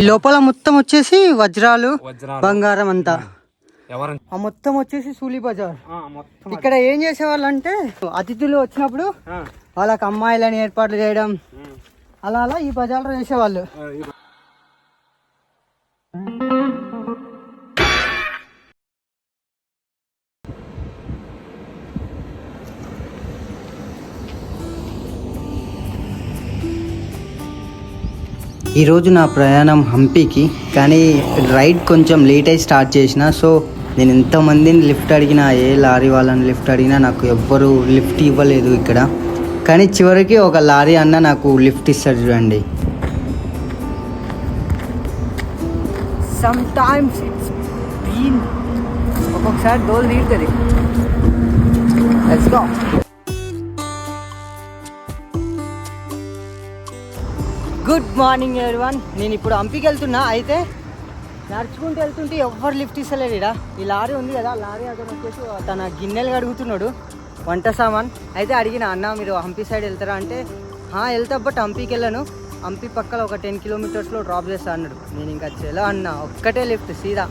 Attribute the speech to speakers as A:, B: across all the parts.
A: ఈ లోపల మొత్తం వచ్చేసి వజ్రాలు బంగారం అంతా. మొత్తం వచ్చేసి సూలి బజార్. ఇక్కడ ఏం చేసేవాళ్ళు అంటే అతిథులు వచ్చినప్పుడు వాళ్ళకి అమ్మాయిలని ఏర్పాట్లు చేయడం. అలా అలా ఈ బజార్లో చేసేవాళ్ళు. ఈరోజు నా ప్రయాణం హంపీకి కానీ రైడ్ కొంచెం లేట్ అయి స్టార్ట్ చేసిన సో నేను ఎంతమందిని లిఫ్ట్ అడిగినా ఏ లారీ వాళ్ళని లిఫ్ట్ అడిగినా నాకు ఎవ్వరు లిఫ్ట్ ఇవ్వలేదు ఇక్కడ. కానీ చివరికి ఒక లారీ అన్న నాకు లిఫ్ట్ ఇస్తాడు చూడండి. ఇట్స్ ఒక్కొక్కసారి తీరుతుంది. Let's go good morning everyone నేను ఇప్పుడు హంపికి వెళ్తున్నా. అయితే నడుచుకుంటూ వెళ్తుంటే ఎవ్వరు లిఫ్ట్ ఇస్తలేరు ఇక్కడ ఈ లారీ ఉంది కదా లారీ అతను వచ్చేసి తన గిన్నెలు కడుగుతున్నాడు వంట సామాన్. అయితే అడిగిన అన్న మీరు హంపి సైడ్ వెళ్తారా? అంటే వెళ్తా బట్ హంపికి వెళ్ళను. హంపి పక్కన ఒక టెన్ కిలోమీటర్స్లో డ్రాప్ చేస్తా అన్నాడు. నేను ఇంకా చెలో అన్న ఒక్కటే లిఫ్ట్ సీదా.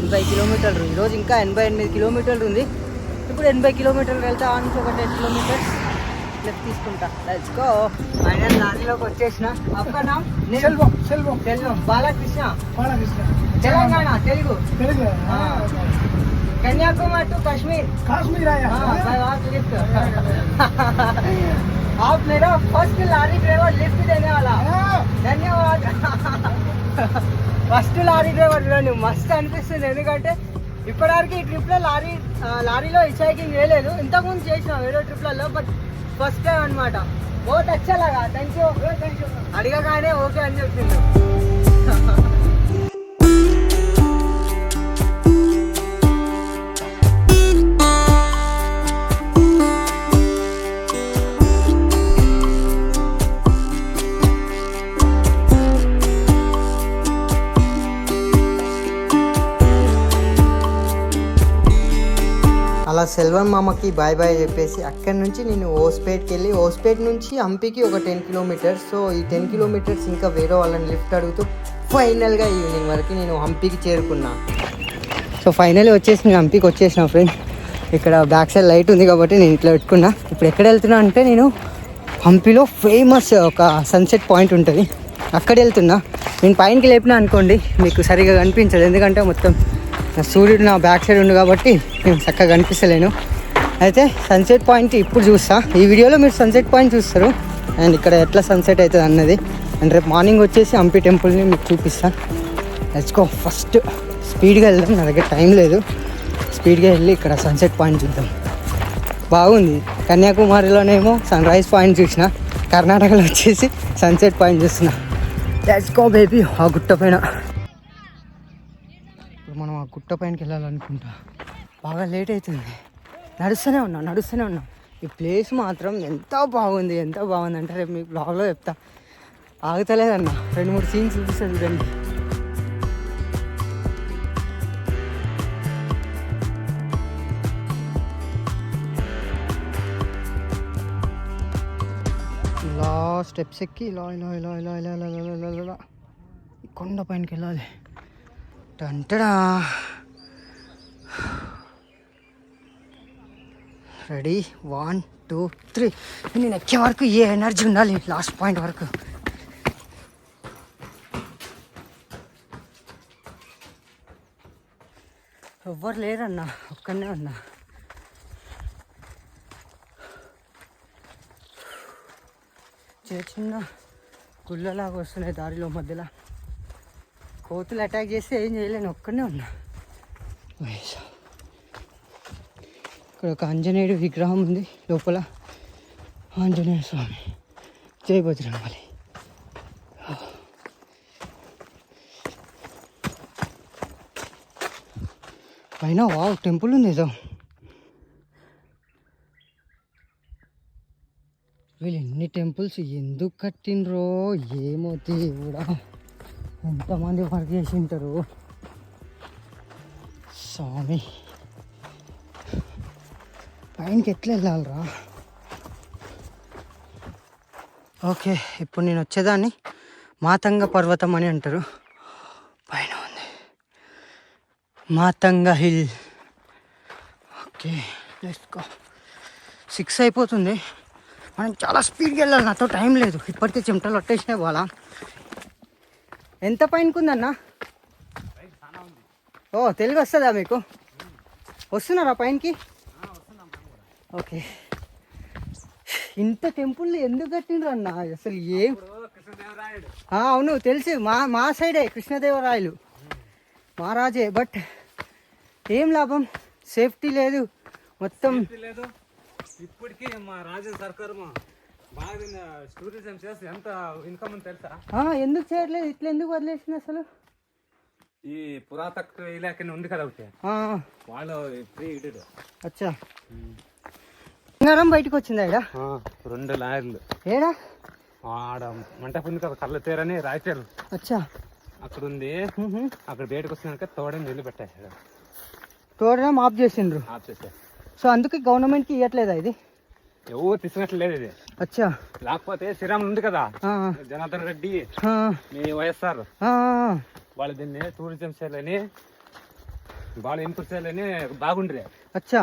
A: ఎనభై కిలోమీటర్లు ఈరోజు ఇంకా ఎనభై ఎనిమిది కిలోమీటర్లు ఉంది. ఇప్పుడు ఎనభై కిలోమీటర్లు వెళ్తా నుంచి ఒక టెన్ కిలోమీటర్స్ లెఫ్ట్ తీసుకుంటా లెట్స్ గో ఫైనల్ లారీలోకి వచ్చేసిన అక్క నామ్ సెల్వం సెల్వం సెల్వం బాలకృష్ణ
B: బాలకృష్ణ
A: తెలంగాణ తెలుగు
B: తెలుగు
A: ఆ. कन्याकुमारी टू कश्मीर
B: కాశ్మీర్ ఆయా
A: हाँ, by walk lift। आप मेरा फर्स्ट लारी ड्राइवर लिफ्ट देने वाला ధన్యవాద్ ఫస్ట్ లారీ డ్రైవర్ చూడండి మస్తు అనిపిస్తుంది ఎందుకంటే ఇప్పటివరకు ఈ ట్రిప్లో లారీ లారీలో హిచైకింగ్ చేయలేదు. ఇంతకుముందు చేసిన వేరే ట్రిప్లలో బట్ ఫస్ట్ టైం అనమాట బహుత్ అచ్చా లగా థ్యాంక్ యూ అడగగానే ఓకే అని చెప్పిండు. అలా సెల్వం మామకి బాయ్ బాయ్ చెప్పేసి అక్కడి నుంచి నేను ఓస్పేట్కి వెళ్ళి ఓస్పేట్ నుంచి హంపీకి ఒక టెన్ కిలోమీటర్స్. సో ఈ టెన్ కిలోమీటర్స్ ఇంకా వేరే వాళ్ళని లిఫ్ట్ అడుగుతూ ఫైనల్గా ఈవినింగ్ వరకు నేను హంపీకి చేరుకున్నా. సో ఫైనల్ వచ్చేసి నేను హంపీకి వచ్చేసిన ఫ్రెండ్. ఇక్కడ బ్యాక్ సైడ్ లైట్ ఉంది కాబట్టి నేను ఇట్లా పెట్టుకున్నా. ఇప్పుడు ఎక్కడ వెళ్తున్నా అంటే నేను హంపీలో ఫేమస్ ఒక సన్సెట్ పాయింట్ ఉంటుంది. అక్కడ వెళ్తున్నా. నేను పైనకి లేపినా అనుకోండి మీకు సరిగా కనిపించదు. ఎందుకంటే మొత్తం సూర్యుడు నా బ్యాక్ సైడ్ ఉంది కాబట్టి నేను చక్కగా కనిపిస్తలేను. అయితే సన్సెట్ పాయింట్ ఇప్పుడు చూస్తా. ఈ వీడియోలో మీరు సన్సెట్ పాయింట్ చూస్తారు. అండ్ ఇక్కడ ఎట్లా సన్సెట్ అవుతుంది అన్నది. అండ్ రేపు మార్నింగ్ వచ్చేసి హంపి టెంపుల్ని మీకు చూపిస్తాను నచ్చుకో ఫస్ట్ స్పీడ్గా వెళ్దాం. నా దగ్గర టైం లేదు. స్పీడ్గా వెళ్ళి ఇక్కడ సన్సెట్ పాయింట్ చూద్దాం. బాగుంది. కన్యాకుమారిలోనేమో సన్ రైజ్ పాయింట్ చూసిన. కర్ణాటకలో వచ్చేసి సన్సెట్ పాయింట్ చూస్తున్నా. లెట్స్ గో బేబీ ఆ గుట్ట పైన. గుట్ట పైనకి వెళ్ళాలనుకుంటా బాగా లేట్ అవుతుంది నడుస్తూనే ఉన్నాం నడుస్తూనే ఉన్నాం ఈ ప్లేస్ మాత్రం ఎంత బాగుంది ఎంత బాగుంది అంటే రేపు మీకు బ్లాగ్లో చెప్తా ఆగుతలేదన్న రెండు మూడు సీన్స్ చూపిస్తుంది చూడండి ఇలా స్టెప్స్ ఎక్కి ఇలా ఇలా ఇలా ఇలా ఇలా ఇలా ఇలా ఇలా కొండ పైనకి వెళ్ళాలి అంటడా రెడీ? One two three. నేను ఎక్కే వరకు ఏ ఎనర్జీ ఉండాలి లాస్ట్ పాయింట్ వరకు. ఎవ్వరు లేరన్నా? ఒక్కనే ఉన్నా. చిన్న చిన్న గుళ్ళలాగా వస్తున్నాయి దారిలో మధ్యలో. కోతులు అటాక్ చేస్తే ఏం చేయలేను ఒక్కనే ఉన్నా. ఇక్కడ ఒక ఆంజనేయుడు విగ్రహం ఉంది లోపల. ఆంజనేయ స్వామి. జై బజరంగబలి పైన వావ్ టెంపుల్ ఉంది ఏదో. వీళ్ళు ఎన్ని టెంపుల్స్ ఎందుకు కట్టినరో ఏమో దేవుడా. ఎంతమంది వర్క్ చేసి ఉంటారు స్వామి. పైనకి ఎట్లా వెళ్ళాలరా? ఓకే ఇప్పుడు నేను వచ్చేదాన్ని. మాతంగ పర్వతం అని అంటారు. పైన ఉంది. Matanga hill. Okay let's go six అయిపోతుంది. మనం చాలా స్పీడ్గా వెళ్ళాలి. నాతో టైం లేదు. ఇప్పటికే చెమటలు పట్టేసినాయి వాళ్ళ ఎంత పైనకు ఉందన్నా ఓ తెలుగు వస్తుందా మీకు? వస్తున్నారా పైనకి? ఓకే. ఇంత టెంపుల్ ఎందుకు కట్టిండ్రు అన్న అసలు ఏం అవును తెలుసు. మా మా సైడే కృష్ణదేవరాయలు. మహారాజే బట్ ఏం లాభం? సేఫ్టీ లేదు. మొత్తం
C: లేదు. ఇప్పటికీ మా రాజు సర్కారు
A: ఎందుకు చేయట్లేదు? ఇట్లా ఎందుకు వదిలేసింది అసలు?
C: ఈ పురాతత్వ ఇలాఖ ఉంది కదా ఒకటి. వాళ్ళు ఫ్రీ ఇటు
A: అచ్చా. బంగారం బయటకు వచ్చిందా ఇడ
C: రెండు లాయర్లు
A: ఏడా?
C: ఆడ మంటపం ఉంది కదా కళ్ళ తీరని రాయచారు
A: అచ్చా.
C: అక్కడ ఉంది. అక్కడ బయటకు వచ్చినాక తోడని నీళ్ళు పెట్టేశారు.
A: తోడడం ఆఫ్ చేసిండ్రు.
C: ఆఫ్ చేశారు.
A: సో అందుకే గవర్నమెంట్కి ఇవ్వట్లేదా ఇది?
C: ఎవరు తీసుకున్నట్లు లేదు ఇది.
A: అచ్చా.
C: లేకపోతే శ్రీరాములు ఉంది కదా. జనార్దన్ రెడ్డి మీ వైఎస్ఆర్. వాళ్ళు దీన్ని టూరిజం చేయాలని వాళ్ళు ఇంప్రూవ్ చేయాలని బాగుండ్రి.
A: అచ్చా.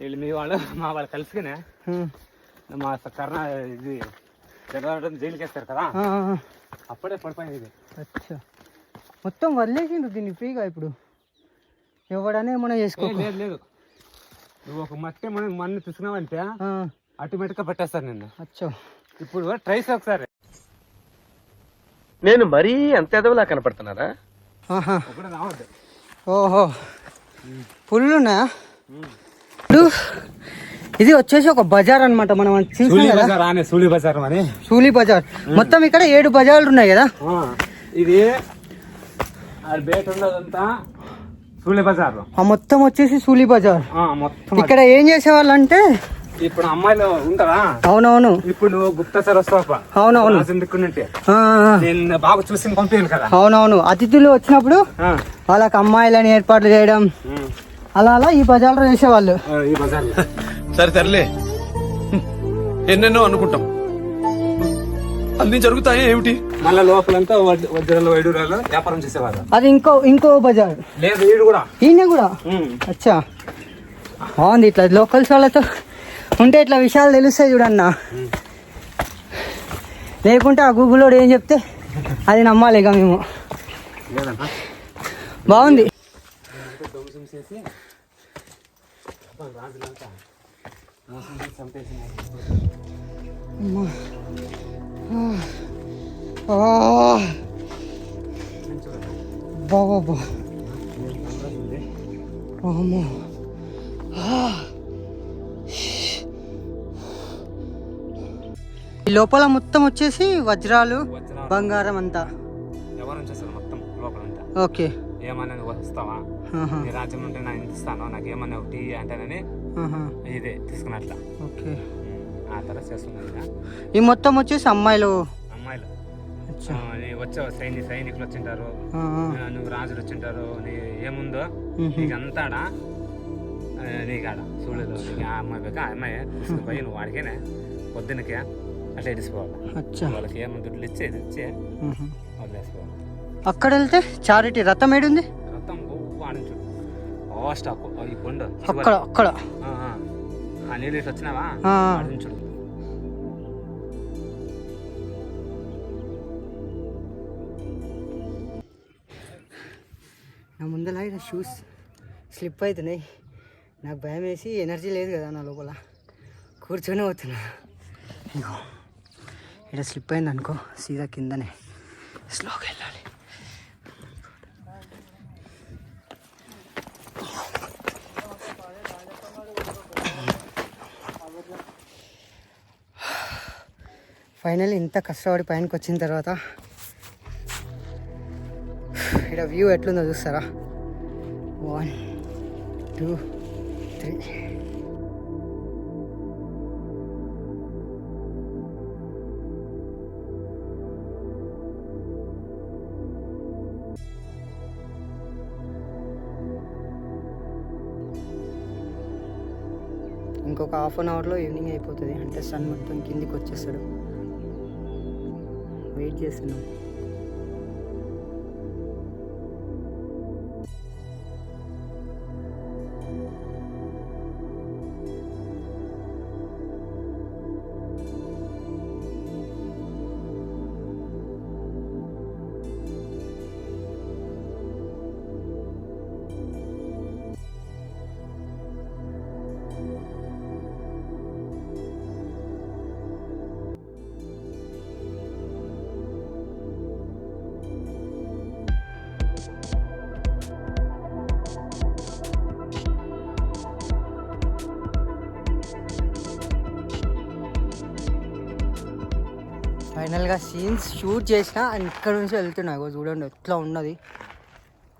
C: వీళ్ళు మీ వాళ్ళు మా వాళ్ళు కలిసిగానే మా కర్ణ ఇది జగన్ జైలుకి వేస్తారు కదా అప్పుడే పడిపోయింది ఇది.
A: అచ్చా. మొత్తం వదిలేసిండ్రు దీన్ని ఫ్రీగా ఇప్పుడు. ఎవడనే ఏమైనా చేసుకో
C: లేదు లేదు. నువ్వు ఒక మట్టి మనం మన్ను తీసుకున్నావంటే
A: ఆ,
C: ఆటోమేటిక్గా పెట్టేస్తారు నిన్ను.
A: అచ్చా.
C: ఇప్పుడు ట్రై చేయి ఒకసారి.
B: నేను మరీ అంత ఎదవలా కనపడుతున్నారా
A: ఆహా.
C: ఒకటి రావద్దు.
A: ఓహో. ఫుల్ ఉన్నాయా ఇప్పుడు ఇది వచ్చేసి ఒక బజార్ అన్నమాట మనం. చూసాం
C: సూలి బజార్ అనే సూలి బజార్ అని.
A: సూలి బజార్. మొత్తం ఇక్కడ ఏడు బజార్లు ఉన్నాయి కదా?
C: ఆ, ఇది బయట ఉన్నదంతా సూలి బజార్.
A: మొత్తం వచ్చేసి సూలి బజార్.
C: ఆ, మొత్తం
A: ఇక్కడ ఏం చేసేవాళ్ళు అంటే
C: ఇప్పుడు అమ్మాయిలు ఉంటారా?
A: అవునవును.
C: ఇప్పుడు నువ్వు గుప్తచర వస్తావా
A: అవునవును
C: నేను బాగా చూసి పంపించాను కదా.
A: అవునవును. అతిథులు వచ్చినప్పుడు
C: ఆ,
A: వాళ్ళకి అమ్మాయిలని ఏర్పాట్లు చేయడం. అలా అలా ఈ బజార్లో చేసేవాళ్ళు.
C: ఆ, ఈ బజార్
B: సరే సర్లే. ఎన్నెన్నో అనుకుంటాం. అన్ని జరుగుతాయి ఏమిటి?
C: మళ్ళా లోపలంతా వజ్- వజ్రాలు వైడూరాలు వ్యాపారం చేసేవారు.
A: అది ఇంకో ఇంకో బజార్.
C: లేదు వీడు కూడా.
A: ఈయన కూడా?
C: ఉమ్.
A: అచ్చా. బాగుంది ఇట్లా లోకల్స్ వాళ్ళతో ఉంటే ఇట్లా విషయాలు తెలుస్తాయి చూడన్నా. లేకుంటే ఆ గూగుల్లో ఏం చెప్తే అది నమ్మాలి ఇక మేము.
C: లేదన్నా?
A: బాగుంది.
C: ధ్వంసం చేసి అబ్బా, రాజులంతా మోసం చేసి చంపేసినారు.
A: ఆ. బా బా బా. అమ్మో. ఆ. ఈ లోపల మొత్తం వచ్చేసి వజ్రాలు బంగారం అంతా ఓకే
C: ఏమన్నా నువ్వు వస్తావా. నీ రాజ్యం నాకు ఇంత ఇస్తాను నాకు ఏమన్నా ఒకటి అంటేనని. ఇదే తీసుకున్నట్ల
A: ఓకే
C: తర్వాత చేస్తున్నది ఇక.
A: ఈ మొత్తం వచ్చేసి అమ్మాయిలు.
C: అమ్మాయిలు. వచ్చావు సైని సైనికులు వచ్చింటారు. నువ్వు రాజులు వచ్చింటారు. నీ ఏముందో. నీకు అంతాడా నీకాడ చూడలేదు ఆ అమ్మాయి బేక ఆ అమ్మాయి. తీసుకుపోయి నువ్వు వాడికేనే. పొద్దునకే అట్లా ఇడిసిపోవాలి. వాళ్ళకి ఏమో దుడ్లు ఇచ్చి ఇది ఇచ్చి.
A: మ్మ్.
C: వదిలేసిపోవాలి.
A: అక్కడ వెళ్తే చారిటీ రథం ఏడుంది?
C: మొత్తం ఆడించు ఫాస్ట్ ఈ కొండ
A: అక్కడ అక్కడ.
C: వచ్చినావా?
A: నా ముందర ఇలా షూస్ స్లిప్ అవుతున్నాయి. నాకు భయం వేసి ఎనర్జీ లేదు కదా నా లోపల. కూర్చొని పోతున్నా. ఇగో ఇక్కడ స్లిప్ అయింది అనుకో సీదా కిందనే. స్లోగా వెళ్ళాలి. ఫైనల్ ఇంత కష్టపడి పైనకి వచ్చిన తర్వాత ఇక్కడ వ్యూ ఎట్లుందో చూస్తారా? వన్ టూ త్రీ ఇంకొక హాఫ్ అన్ అవర్లో ఈవినింగ్ అయిపోతుంది. అంటే సన్ మొత్తం కిందికి వచ్చేస్తాడు వెయిట్ చేస్తున్నాం. ఫైనల్గా సీన్స్ షూట్ చేసిన అండ్ ఇక్కడ నుంచి వెళ్తున్నా. ఇగో చూడండి ఎట్లా ఉన్నది.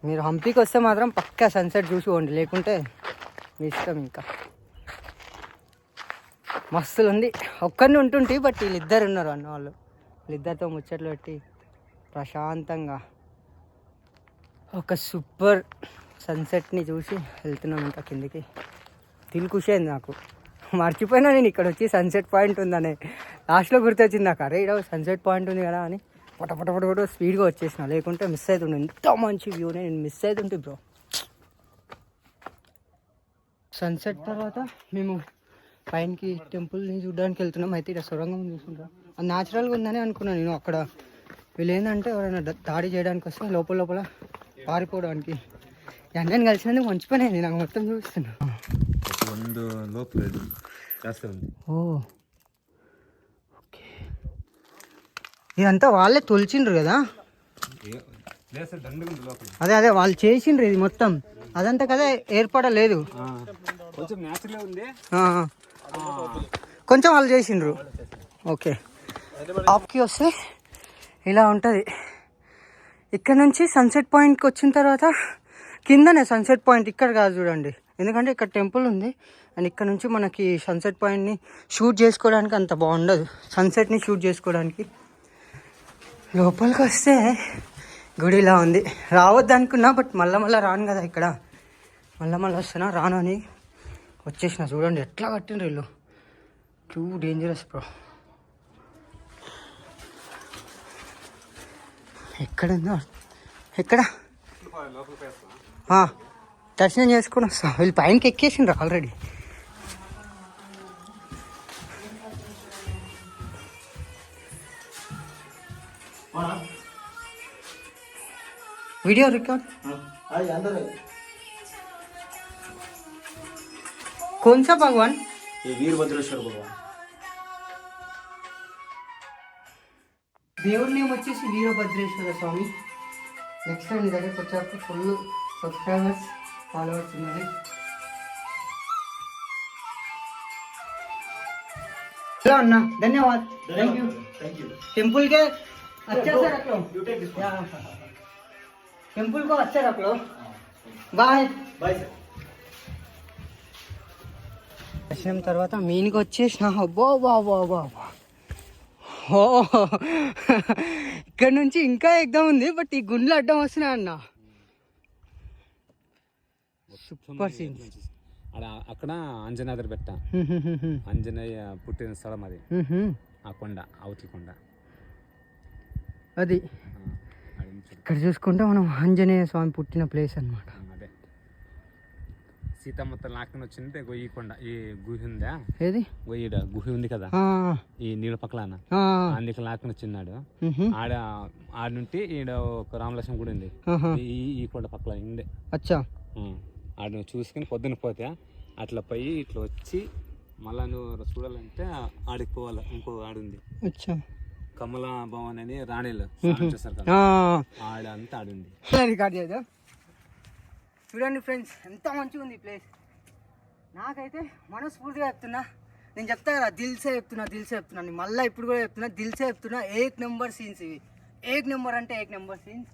A: మీరు హంపీకి వస్తే మాత్రం పక్కా సన్సెట్ చూసుకోండి. లేకుంటే మీ ఇష్టం ఇంకా. మస్తులు ఉంది. ఒక్కరిని ఉంటుంటే బట్ వీళ్ళిద్దరు ఉన్నారు అన్న వాళ్ళు. వీళ్ళిద్దరితో ముచ్చట్లు పెట్టి ప్రశాంతంగా ఒక సూపర్ సన్సెట్ని చూసి వెళ్తున్నాం ఇంకా కిందికి. దిల్ ఖుషి అయింది నాకు. మర్చిపోయినా నేను ఇక్కడ వచ్చి సన్సెట్ పాయింట్ ఉందని. లాస్ట్లో గుర్తొచ్చింది నాకు. అరే ఇక్కడ సన్సెట్ పాయింట్ ఉంది కదా అని. పట పట స్పీడ్గా వచ్చేసిన. లేకుంటే మిస్ అవుతుండే ఎంత మంచి వ్యూనే నేను మిస్ అవుతుంటే బ్రో సన్సెట్ తర్వాత మేము పైనకి టెంపుల్ని చూడడానికి వెళ్తున్నాం. అయితే ఇక్కడ సొరంగం చూసుకుంటాం అది న్యాచురల్గా ఉందని అనుకున్నాను నేను. అక్కడ వీళ్ళు ఏంటంటే ఎవరైనా దాడి చేయడానికి వస్తే లోపల లోపల పారిపోవడానికి. ఎండని కలిసినందుకు మంచిపోయినాయి నాకు మొత్తం చూపిస్తున్నాను
C: ಒಂದು ಲೋಪ ಜಾಸ್ತಿ ఉంది
A: ఓ ఓకే ఇదంతా వాళ్ళే తొలిచిండ్రు కదా
C: ప్లేస్ దండుగా ఉంది లోపల
A: అదే అదే వాళ్ళు చేసిండ్రు ఇది మొత్తం అదంతా కదా ఏర్పడలేదు
C: కొంచెం న్యాచురల్ ఉంది
A: ఆ, కొంచెం వాళ్ళు చేసిండ్రు ఓకే టాప్కి వస్తే ఇలా ఉంటుంది ఇక్కడ నుంచి సన్సెట్ పాయింట్కి వచ్చిన తర్వాత కిందనే సన్సెట్ పాయింట్ ఇక్కడ కాదు చూడండి ఎందుకంటే ఇక్కడ టెంపుల్ ఉంది. అండ్ ఇక్కడ నుంచి మనకి సన్సెట్ పాయింట్ని షూట్ చేసుకోవడానికి అంత బాగుండదు. సన్సెట్ని షూట్ చేసుకోవడానికి. లోపలికి వస్తే గుడి ఇలా ఉంది. రావద్దు అనుకున్నా బట్ మళ్ళా మళ్ళీ రాను కదా ఇక్కడ. మళ్ళీ మళ్ళీ వస్తున్నా రాను అని వచ్చేసిన. చూడండి ఎట్లా కట్టిండ్రు వీళ్ళు? Too dangerous bro. ఎక్కడుందో ఎక్కడ? ఆ, దర్శనం చేసుకుని వస్తా వీళ్ళు పైనకి ఎక్కేసిండ్రు ఆల్రెడీ वीडियो रिकॉर्ड कौन सा भगवान
B: ये वीरभद्रेश्वर भगवान
A: దేవుడి నేమ్ వచ్చేసి వీరభద్రేశ్వర స్వామి నెక్స్ట్ టైం నీ దగ్గరకు వచ్చాక ఫుల్ సబ్స్క్రైబర్స్ ఫాలోవర్స్ ఉన్నాయి హలో అన్న ధన్యవాద్. టెంపుల్కే వచ్చారు బాయ్ బాయ్ సార్ దర్శనం తర్వాత మీనికి వచ్చేసిన. అబ్బో బా బాబా ఓ ఇక్కడ నుంచి ఇంకా ఎగ్దాం ఉంది బట్ ఈ గుండ్లు అడ్డం వస్తున్నాయి అన్న. Super scenes.
C: అక్కడ అక్కడ అంజనాద్రి బెట్ట అంజనేయ పుట్టిన స్థలం అది. ఆ కొండ అవతలి కొండ.
A: అది.
C: ఉంది.
A: ఇక్కడ చూసుకుంటే మనం ఆంజనేయ స్వామి పుట్టిన ప్లేస్ అన్నమాట.
C: ఆ, అదే. సీతమ్మత లాక్కుని వచ్చింది ఈ కొండ ఈ గుహ ఉందా?
A: ఏది?
C: ఈడ గుహ ఉంది కదా? ఈ నీళ్ళ పక్కన
A: ఆ,
C: అందుకు లాక్కుని వచ్చిన్నాడు. ఆడ ఆడ నుండి ఈడ ఒక రామలక్ష్మణ గుడి ఉంది. ఈ ఈ కొండ పక్కన ఉండే.
A: అచ్చా.
C: ఆడ నువ్వు చూసుకుని పొద్దున పోతే అట్లా పోయి ఇట్లా వచ్చి మళ్ళా నువ్వు చూడాలంటే ఆడికి పోవాలి ఇంకో ఆడుంది కమలా భవన్ అని రాణిలు ఆడ అంతా ఆడుంది
A: రికార్డ్ చూడండి ఫ్రెండ్స్ ఎంత మంచిగా ఉంది ప్లేస్ నాకైతే మనస్ఫూర్తిగా చెప్తున్నా. నేను చెప్తా కదా దిల్సే చెప్తున్నా దిల్సే చెప్తున్నా. నేను మళ్ళీ ఇప్పుడు కూడా చెప్తున్నా దిల్సే చెప్తున్నా. ఏక్ నెంబర్ సీన్స్ ఇవి. ఏక్ నెంబర్ అంటే ఏక్ నెంబర్ సీన్స్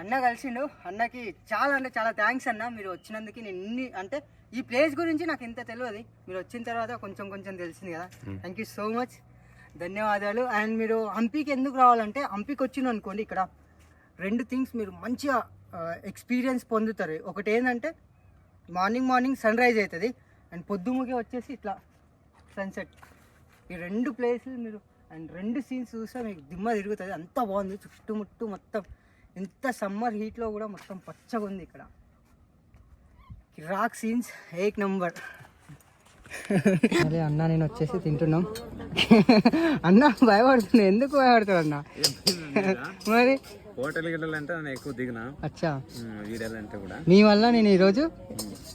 A: అన్న కలిసిండు. అన్నకి చాలా అంటే చాలా థ్యాంక్స్ అన్న. మీరు వచ్చినందుకు నేను ఇన్ని అంటే ఈ ప్లేస్ గురించి నాకు ఇంత తెలియదు. మీరు వచ్చిన తర్వాత కొంచెం కొంచెం తెలిసింది కదా. థ్యాంక్ యూ సో మచ్ ధన్యవాదాలు. అండ్ మీరు హంపీకి ఎందుకు రావాలంటే హంపీకి వచ్చిన అనుకోండి ఇక్కడ రెండు థింగ్స్ మీరు మంచిగా ఎక్స్పీరియన్స్ పొందుతారు. ఒకటి ఏంటంటే మార్నింగ్ మార్నింగ్ సన్ రైజ్ అవుతుంది. అండ్ పొద్దుముగే వచ్చేసి ఇట్లా సన్సెట్ ఈ రెండు ప్లేసెస్ మీరు అండ్ రెండు సీన్స్ చూస్తే మీకు దిమ్మ తిరుగుతుంది. అంత బాగుంది. చుట్టుముట్టు మొత్తం. ఇంత సమ్మర్ హీట్లో కూడా మొత్తం పచ్చగా ఉంది ఇక్కడ. కిరాక్ సీన్స్ ఏక్ నంబర్. అదే అన్న నేను వచ్చేసి తింటున్నాం. అన్న భయపడుతున్నా. ఎందుకు భయపడుతున్నా అన్న? మరి?
C: హోటల్ అంటే నేను ఎక్కువ దిగిన.
A: అచ్చా.
C: వీడియోలు అంటే కూడా.
A: మీ వల్ల నేను ఈరోజు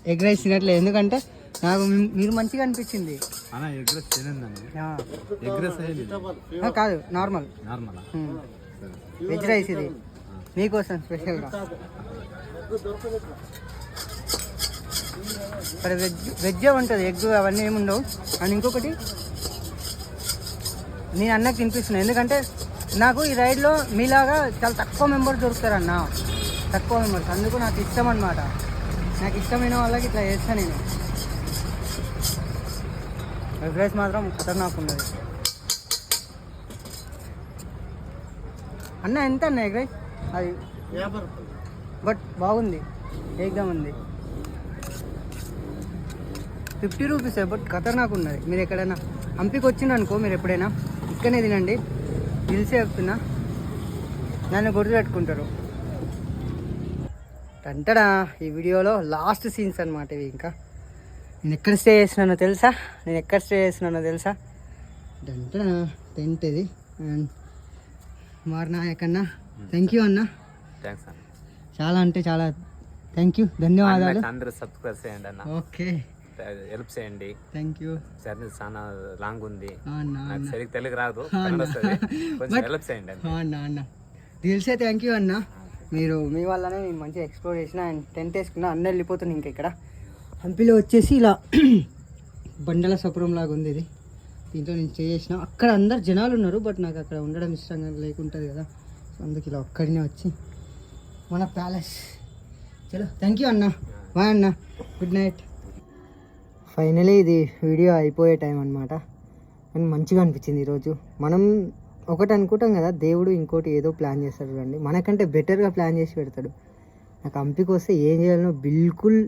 A: ఎగ్ రైస్ తినట్లేదు ఎందుకంటే నాకు మీరు మంచిగా అనిపించింది.
C: అన్న ఎగ్రెస్ తినండి
A: ఆ.
C: ఎగ్రెస్
A: ఆ, కాదు నార్మల్.
C: నార్మలా?
A: వెజ్ రైస్ ఇది. మీకోసం స్పెషల్గా? ఇక్కడ వెజ్ వెజ్ ఉంటుంది ఎగ్ అవన్నీ ఏమి ఉండవు అండ్ ఇంకొకటి నేను అన్నకు తినిపిస్తున్నాను ఎందుకంటే నాకు ఈ రైడ్లో మీలాగా చాలా తక్కువ మెంబర్స్ దొరుకుతారన్న. తక్కువ మెంబర్స్. అందుకు నాకు ఇష్టం అనమాట నాకు ఇష్టమైన వాళ్ళకి ఇట్లా చేస్తాను నేను. ఎగ్ రైస్ మాత్రం ఖతర్నాక్ ఉన్నది. అన్న ఎంత అన్న ఎగ్ రైస్? అది బట్ బాగుంది ఏకదమ్ ఉంది. ఫిఫ్టీ రూపీస్ బట్ ఖతర్నాక్ ఉన్నది. మీరు ఎక్కడైనా హంపికి వచ్చిండ్రు అనుకో మీరు ఎప్పుడైనా ఇక్కడనే తినండి. తెలిసే చెప్తున్నా నన్ను గుర్తుపెట్టుకుంటారు. అంటడా ఈ వీడియోలో లాస్ట్ సీన్స్ అనమాట ఇవి ఇంకా. నేను ఎక్కడ స్టే చేసినానో తెలుసా? నేను ఎక్కడ స్టే చేసినానో తెలుసా? అంటడా టెంట్ ఇది. అండ్ మారినాయక్ అన్న థ్యాంక్ యూ అన్న.
C: థ్యాంక్స్ అన్న.
A: చాలా అంటే చాలా థ్యాంక్ యూ ధన్యవాదాలు.
C: అందరూ సబ్స్క్రైబ్ చేయండి అన్న.
A: ఓకే.
C: హెల్ప్ చేయండి.
A: థ్యాంక్ యూ
C: జర్నీ చాలా లాంగ్ ఉంది.
A: అన్న
C: నాకు సరిగ్గా తెలుగు రాదు. కొంచెం హెల్ప్ చేయండి అన్న.
A: అన్న తెలిసే థ్యాంక్ యూ అన్న. మీరు మీ వల్లనే నేను మంచిగా ఎక్స్ప్లోర్ చేసిన అండ్ టెంట్ వేసుకున్నా అన్న వెళ్ళిపోతున్నాను ఇంకా ఇక్కడ. హంపిలో వచ్చేసి ఇలా బండల సపురం లాగా ఉంది ఇది. దీంట్లో నేను చేసిన. అక్కడ అందరు జనాలు ఉన్నారు బట్ నాకు అక్కడ ఉండడం ఇష్టంగా లేకుంటుంది కదా. సో అందుకు ఇలా ఒక్కడినే వచ్చి మన ప్యాలెస్. చలో థ్యాంక్ యూ అన్న. బాయ్ అన్న. గుడ్ నైట్ ఫైనలీ ఇది వీడియో అయిపోయే టైం అనమాట అండ్ మంచిగా అనిపించింది ఈరోజు. మనం ఒకటి అనుకుంటాం కదా దేవుడు ఇంకోటి ఏదో ప్లాన్ చేస్తాడు చూడండి. మనకంటే బెటర్గా ప్లాన్ చేసి పెడతాడు. నాకు హంపికి వస్తే ఏం చేయాలనో బిల్కుల్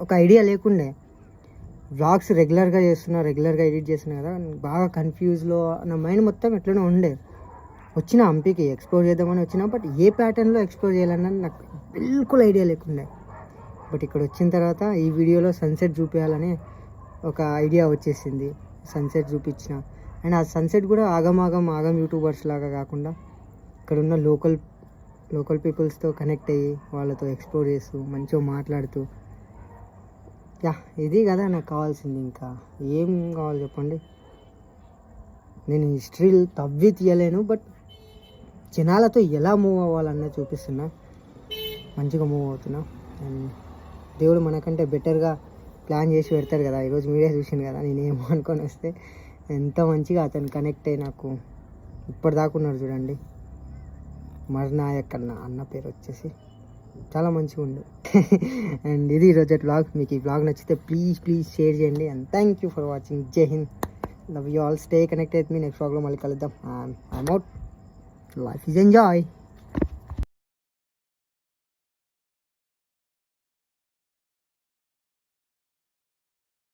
A: ఒక ఐడియా లేకుండే. వ్లాగ్స్ రెగ్యులర్గా చేస్తున్నా రెగ్యులర్గా ఎడిట్ చేస్తున్నా కదా బాగా కన్ఫ్యూజ్లో నా మైండ్ మొత్తం ఎట్లనో ఉండే. వచ్చిన హంపీకి ఎక్స్ప్లోర్ చేద్దామని వచ్చినా బట్ ఏ ప్యాటర్న్లో ఎక్స్ప్లోర్ చేయాలన్నది నాకు బిల్కుల్ ఐడియా లేకుండే. బట్ ఇక్కడ వచ్చిన తర్వాత ఈ వీడియోలో సన్సెట్ చూపించాలని ఒక ఐడియా వచ్చేసింది. సన్సెట్ చూపించిన. అండ్ ఆ సన్సెట్ కూడా ఆగమాగం ఆగం యూట్యూబర్స్ లాగా కాకుండా ఇక్కడ ఉన్న లోకల్ లోకల్ పీపుల్స్తో కనెక్ట్ అయ్యి వాళ్ళతో ఎక్స్ప్లోర్ చేస్తూ మంచిగా మాట్లాడుతూ. యా ఇది కదా నాకు కావాల్సింది ఇంకా. ఏం కావాలి చెప్పండి? నేను హిస్టరీలు తవ్వి తీయలేను బట్ జనాలతో ఎలా మూవ్ అవ్వాలన్నది చూపిస్తున్నా. మంచిగా మూవ్ అవుతున్నా. అండ్ దేవుడు మనకంటే బెటర్గా ప్లాన్ చేసి పెడతాడు కదా. ఈరోజు మీడియా చూసిండు కదా. నేను ఏమో అనుకొని వస్తే ఎంత మంచిగా అతను కనెక్ట్ అయ్యి నాకు ఇప్పటిదాకా ఉన్నారు చూడండి. మర్నాయక్ అన్న అన్న పేరు వచ్చేసి చాలా మంచిగా ఉండు. అండ్ ఇది ఈరోజు బ్లాగ్ మీకు ఈ బ్లాగ్ నచ్చితే ప్లీజ్ ప్లీజ్ షేర్ చేయండి. And thank you for watching జై హింద్ లవ్ యూ ఆల్ స్టే అయితే మీ నెక్స్ట్ బ్లాగ్లో మళ్ళీ కలుద్దాం. I'm out life is enjoy